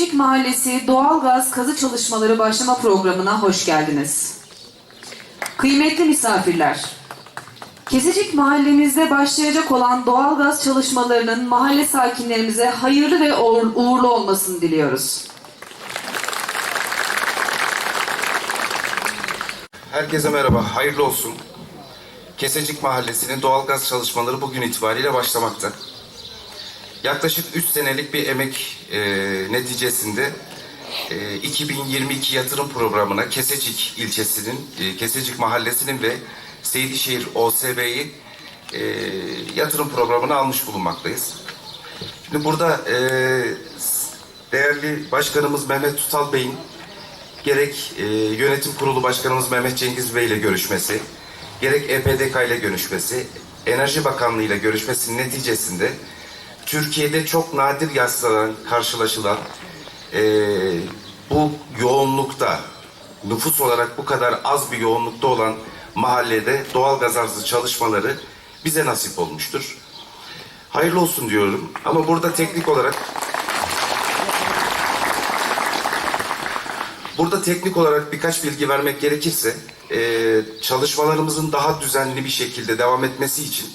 Kesecik Mahallesi Doğalgaz Kazı Çalışmaları Başlama Programı'na hoş geldiniz. Kıymetli misafirler, Kesecik mahallemizde başlayacak olan doğalgaz çalışmalarının mahalle sakinlerimize hayırlı ve uğur- uğurlu olmasını diliyoruz. Herkese merhaba, hayırlı olsun. Kesecik Mahallesi'nin doğalgaz çalışmaları bugün itibariyle başlamakta. Yaklaşık 3 senelik bir emek e, neticesinde e, 2022 yatırım programına Kesecik ilçesinin, e, Kesecik Mahallesi'nin ve Seydişehir OSB'yi e, yatırım programına almış bulunmaktayız. Şimdi burada e, değerli başkanımız Mehmet Tutal Bey'in gerek e, yönetim kurulu başkanımız Mehmet Cengiz Bey ile görüşmesi, gerek EPDK ile görüşmesi, Enerji Bakanlığı ile görüşmesinin neticesinde Türkiye'de çok nadir rastlanan, karşılaşılan e, bu yoğunlukta, nüfus olarak bu kadar az bir yoğunlukta olan mahallede doğal gaz arzı çalışmaları bize nasip olmuştur. Hayırlı olsun diyorum ama burada teknik olarak Burada teknik olarak birkaç bilgi vermek gerekirse, e, çalışmalarımızın daha düzenli bir şekilde devam etmesi için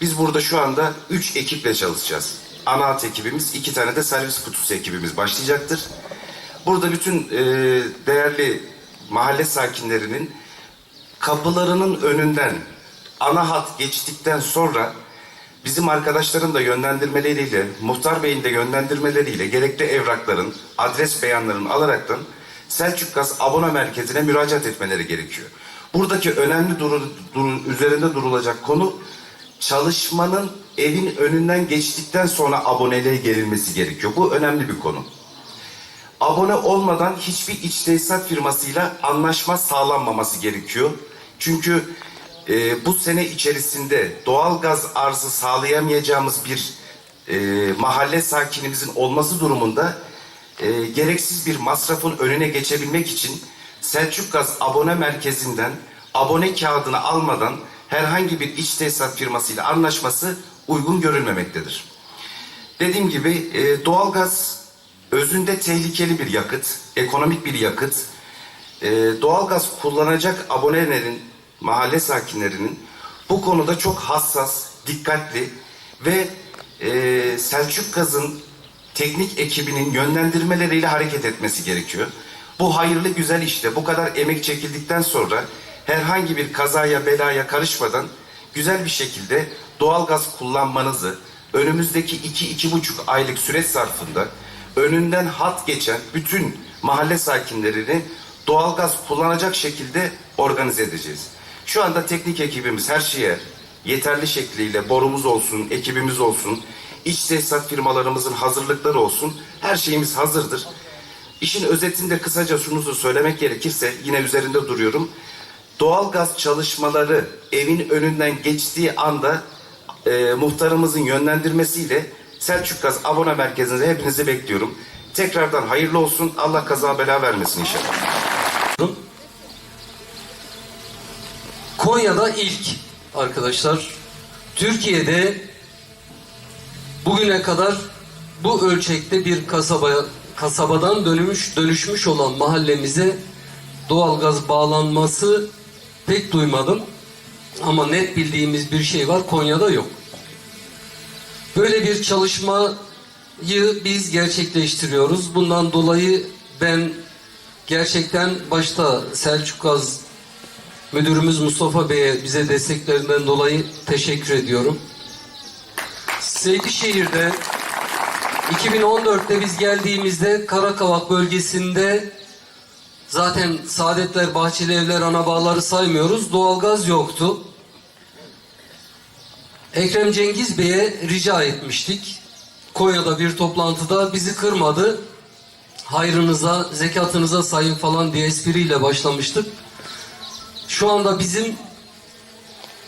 biz burada şu anda üç ekiple çalışacağız. Ana hat ekibimiz, iki tane de servis kutusu ekibimiz başlayacaktır. Burada bütün e, değerli mahalle sakinlerinin kapılarının önünden ana hat geçtikten sonra bizim arkadaşların da yönlendirmeleriyle, muhtar beyin de yönlendirmeleriyle gerekli evrakların, adres beyanlarını alaraktan Selçuk Gaz abone merkezine müracaat etmeleri gerekiyor. Buradaki önemli duru, duru- üzerinde durulacak konu çalışmanın evin önünden geçtikten sonra aboneliğe gelinmesi gerekiyor. Bu önemli bir konu abone olmadan hiçbir iç tesisat firmasıyla anlaşma sağlanmaması gerekiyor. Çünkü e, bu sene içerisinde doğal gaz arzı sağlayamayacağımız bir e, mahalle sakinimizin olması durumunda e, gereksiz bir masrafın önüne geçebilmek için Selçuk Gaz abone merkezinden abone kağıdını almadan herhangi bir iç tesisat firmasıyla anlaşması uygun görülmemektedir. Dediğim gibi e, doğalgaz özünde tehlikeli bir yakıt, ekonomik bir yakıt. E, doğalgaz kullanacak abonelerin, mahalle sakinlerinin bu konuda çok hassas, dikkatli ve e, Selçuk Gaz'ın teknik ekibinin yönlendirmeleriyle hareket etmesi gerekiyor. Bu hayırlı güzel işte bu kadar emek çekildikten sonra herhangi bir kazaya belaya karışmadan güzel bir şekilde doğalgaz kullanmanızı önümüzdeki iki iki buçuk aylık süreç zarfında önünden hat geçen bütün mahalle sakinlerini doğalgaz kullanacak şekilde organize edeceğiz. Şu anda teknik ekibimiz her şeye yeterli şekliyle borumuz olsun, ekibimiz olsun, iç tesisat firmalarımızın hazırlıkları olsun, her şeyimiz hazırdır. İşin özetinde kısaca şunu söylemek gerekirse yine üzerinde duruyorum. Doğalgaz çalışmaları evin önünden geçtiği anda e, muhtarımızın yönlendirmesiyle Selçuk Gaz abone merkezinde hepinizi bekliyorum. Tekrardan hayırlı olsun. Allah kaza bela vermesin inşallah. Konya'da ilk arkadaşlar Türkiye'de bugüne kadar bu ölçekte bir kasaba kasabadan dönmüş dönüşmüş olan mahallemize doğalgaz bağlanması pek duymadım. Ama net bildiğimiz bir şey var Konya'da yok. Böyle bir çalışmayı biz gerçekleştiriyoruz. Bundan dolayı ben gerçekten başta Selçuk Gaz Müdürümüz Mustafa Bey'e bize desteklerinden dolayı teşekkür ediyorum. Seydişehir'de 2014'te biz geldiğimizde Karakavak bölgesinde zaten Saadetler, Bahçeli Evler, ana bağları saymıyoruz. Doğalgaz yoktu. Ekrem Cengiz Bey'e rica etmiştik. Konya'da bir toplantıda bizi kırmadı. Hayrınıza, zekatınıza sayın falan diye espriyle başlamıştık. Şu anda bizim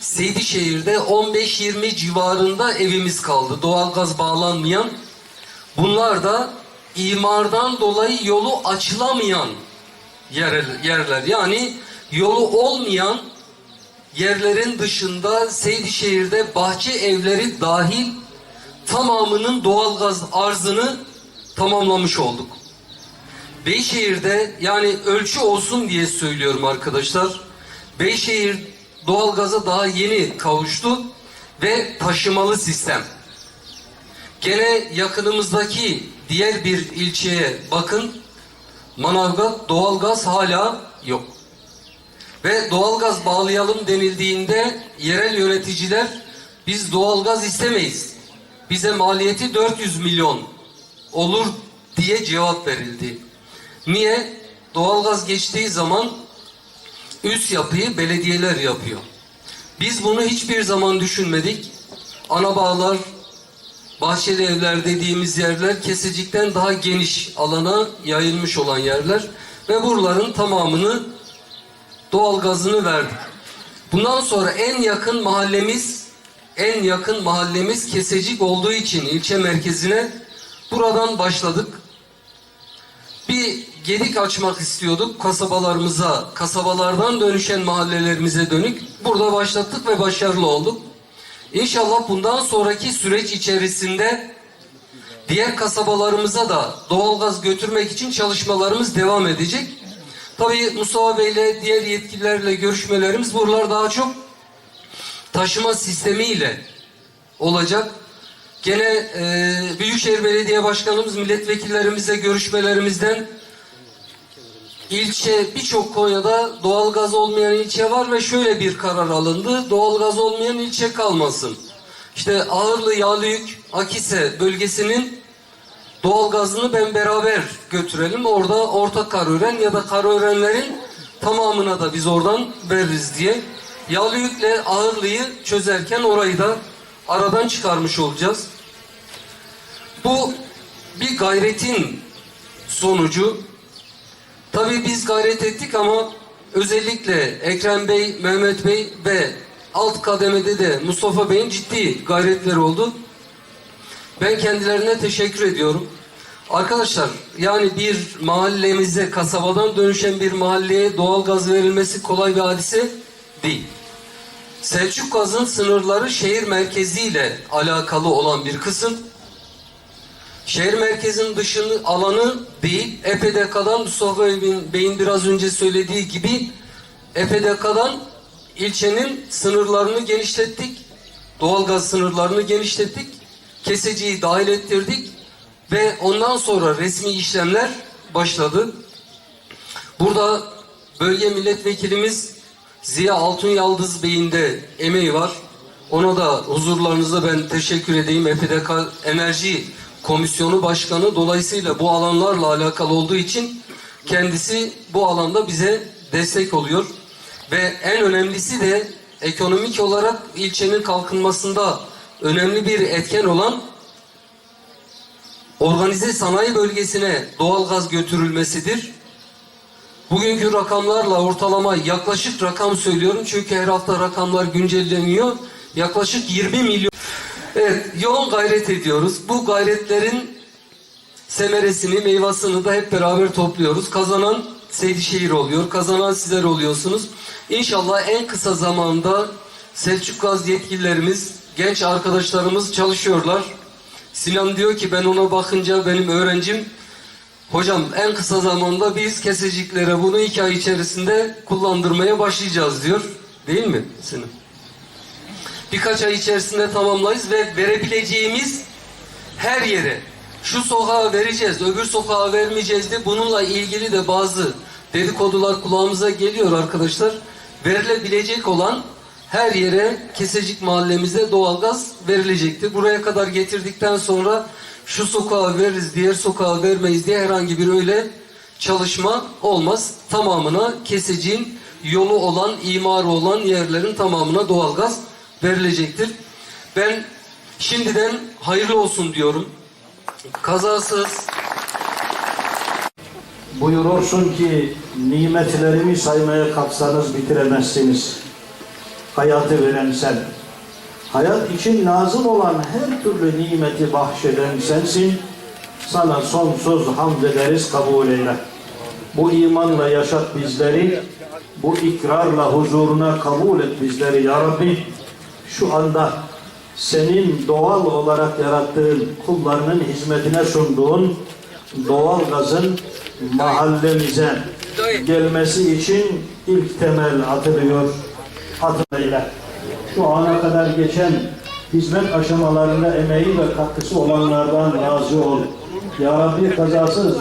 Seydişehir'de 15-20 civarında evimiz kaldı. Doğalgaz bağlanmayan. Bunlar da imardan dolayı yolu açılamayan yer, yerler. Yani yolu olmayan yerlerin dışında Seydişehir'de bahçe evleri dahil tamamının doğalgaz arzını tamamlamış olduk. Beyşehir'de yani ölçü olsun diye söylüyorum arkadaşlar. Beyşehir doğalgaza daha yeni kavuştu ve taşımalı sistem. Gene yakınımızdaki diğer bir ilçeye bakın. Manavgat doğalgaz hala yok. Ve doğalgaz bağlayalım denildiğinde yerel yöneticiler biz doğalgaz istemeyiz. Bize maliyeti 400 milyon olur diye cevap verildi. Niye? Doğalgaz geçtiği zaman üst yapıyı belediyeler yapıyor. Biz bunu hiçbir zaman düşünmedik. Ana bağlar, bahçeli evler dediğimiz yerler kesicikten daha geniş alana yayılmış olan yerler ve buraların tamamını doğalgazını verdik. Bundan sonra en yakın mahallemiz en yakın mahallemiz Kesecik olduğu için ilçe merkezine buradan başladık. Bir gedik açmak istiyorduk kasabalarımıza, kasabalardan dönüşen mahallelerimize dönük. Burada başlattık ve başarılı olduk. İnşallah bundan sonraki süreç içerisinde diğer kasabalarımıza da doğalgaz götürmek için çalışmalarımız devam edecek. Tabii Mustafa Bey ile diğer yetkililerle görüşmelerimiz buralar daha çok taşıma sistemiyle olacak. Gene e, Büyükşehir Belediye Başkanımız, milletvekillerimizle görüşmelerimizden ilçe birçok Konya'da doğalgaz olmayan ilçe var ve şöyle bir karar alındı. Doğalgaz olmayan ilçe kalmasın. İşte Ağırlı, Yağlıyük, Akise bölgesinin doğalgazını ben beraber götürelim. Orada orta Karören ya da Karörenlerin tamamına da biz oradan veririz diye. Yağlıyük'le Ağırlı'yı çözerken orayı da aradan çıkarmış olacağız. Bu bir gayretin sonucu. Tabii biz gayret ettik ama özellikle Ekrem Bey, Mehmet Bey ve alt kademede de Mustafa Bey'in ciddi gayretleri oldu. Ben kendilerine teşekkür ediyorum. Arkadaşlar yani bir mahallemize kasabadan dönüşen bir mahalleye doğal gaz verilmesi kolay bir hadise değil. Selçuk Gaz'ın sınırları şehir merkeziyle alakalı olan bir kısım. Şehir merkezinin dışını alanı değil, EPDK'dan Mustafa Bey'in, Bey'in biraz önce söylediği gibi EPDK'dan ilçenin sınırlarını genişlettik. Doğalgaz sınırlarını genişlettik. Keseciyi dahil ettirdik ve ondan sonra resmi işlemler başladı. Burada bölge milletvekilimiz Ziya Altun Yaldız Bey'in de emeği var. Ona da huzurlarınızda ben teşekkür edeyim. EPDK Enerji Komisyonu Başkanı dolayısıyla bu alanlarla alakalı olduğu için kendisi bu alanda bize destek oluyor. Ve en önemlisi de ekonomik olarak ilçenin kalkınmasında önemli bir etken olan organize sanayi bölgesine doğal gaz götürülmesidir. Bugünkü rakamlarla ortalama yaklaşık rakam söylüyorum çünkü her hafta rakamlar güncelleniyor. Yaklaşık 20 milyon. Evet, yoğun gayret ediyoruz. Bu gayretlerin semeresini, meyvasını da hep beraber topluyoruz. Kazanan Seydişehir oluyor, kazanan sizler oluyorsunuz. İnşallah en kısa zamanda Selçuk Gaz yetkililerimiz, genç arkadaşlarımız çalışıyorlar. Sinan diyor ki ben ona bakınca benim öğrencim Hocam en kısa zamanda biz keseciklere bunu iki ay içerisinde kullandırmaya başlayacağız diyor. Değil mi Sinan? Birkaç ay içerisinde tamamlayız ve verebileceğimiz her yere şu sokağa vereceğiz, öbür sokağa vermeyeceğiz de bununla ilgili de bazı dedikodular kulağımıza geliyor arkadaşlar. Verilebilecek olan her yere Kesecik mahallemizde doğalgaz verilecektir. Buraya kadar getirdikten sonra şu sokağa veririz, diğer sokağa vermeyiz diye herhangi bir öyle çalışma olmaz. Tamamına Kesecik'in yolu olan, imarı olan yerlerin tamamına doğalgaz verilecektir. Ben şimdiden hayırlı olsun diyorum. Kazasız, Buyurursun ki nimetlerimi saymaya kalksanız bitiremezsiniz. Hayatı veren sen. Hayat için lazım olan her türlü nimeti bahşeden sensin. Sana sonsuz hamd ederiz kabul eyle. Bu imanla yaşat bizleri. Bu ikrarla huzuruna kabul et bizleri ya Rabbi. Şu anda senin doğal olarak yarattığın kullarının hizmetine sunduğun doğalgazın mahallemize gelmesi için ilk temel atılıyor atılıyla. Şu ana kadar geçen hizmet aşamalarında emeği ve katkısı olanlardan razı ol. Ya Rabbi kazasız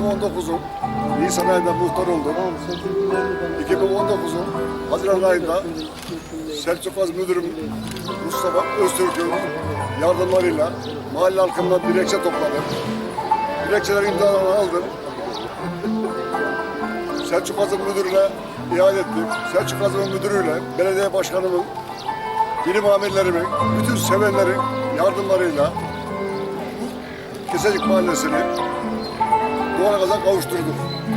2019'un Nisan ayında muhtar oldum. 2019'un Haziran ayında Selçuk Az Müdürüm Mustafa Öztürk'ün yardımlarıyla mahalle halkından dilekçe topladım. Dilekçelerin imzalarını aldım. Selçuk Az'ın müdürüne iade ettim. Selçuk Az'ın müdürüyle belediye başkanımın, bilim amirlerimin, bütün sevenlerin yardımlarıyla Kesecik Mahallesi'ni doğalgaza kavuşturduk.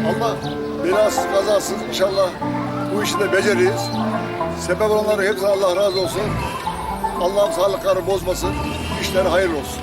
Allah belasız kazasız inşallah bu işi de beceririz. Sebep olanların hepsine Allah razı olsun. Allah'ım sağlıkları bozmasın. İşleri hayırlı olsun.